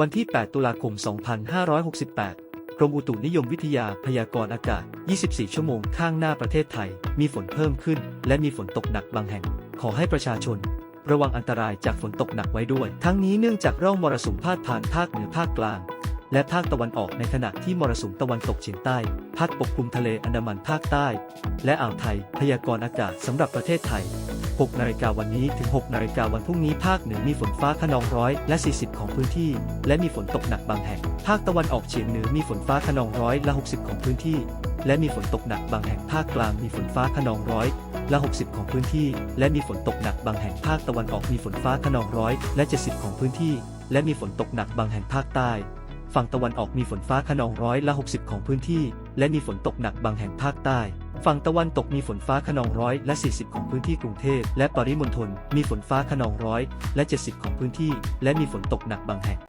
วันที่ 8 ตุลาคม 2568 กรมอุตุนิยมวิทยาพยากรณ์อากาศ 24 ชั่วโมงข้างหน้าประเทศไทย มีฝนเพิ่มขึ้น และมีฝนตกหนักบางแห่ง ขอให้ประชาชน ระวังอันตรายจากฝนตกหนักไว้ด้วย ทั้งนี้เนื่องจากร่องมรสุมพาดผ่านภาคเหนือภาคกลาง และภาคตะวันออกในขณะที่มรสุมตะวันตกเฉียงใต้พัดปกคลุมทะเลอันดามันภาคใต้ และอ่าวไทย พยากรณ์อากาศสำหรับประเทศไทย 6นาฬิกาวันนี้ถึง 6นาฬิกาวันพรุ่งนี้ภาคเหนือมีฝนฟ้าขนองร้อยและ 40 ของพื้นที่ และมีฝนตกหนักบางแห่ง ภาคตะวันออกเฉียงเหนือมีฝนฟ้าขนองร้อยและ60 ของพื้นที่ และมีฝนตกหนักบางแห่งภาคกลางมีฝนฟ้าขนองร้อยและ 60 ของพื้นที่ และมีฝนตกหนักบางแห่งภาคตะวันออกมีฝนฟ้าขนองร้อยและ 70 ของพื้นที่ และมีฝนตกหนักบางแห่งภาคใต้ฝั่งตะวันออกมีฝนฟ้าขนองร้อยละ 60 ของพื้นที่ และมีฝนตกหนักบางแห่งภาคใต้ ฝั่งตะวันตกมีฝนฟ้าขนองร้อยและ 40 ของพื้นที่กรุงเทพและปริมณฑลมีฝนฟ้าขนองร้อยและ 70 ของพื้นที่ และมีฝนตกหนักบางแห่ง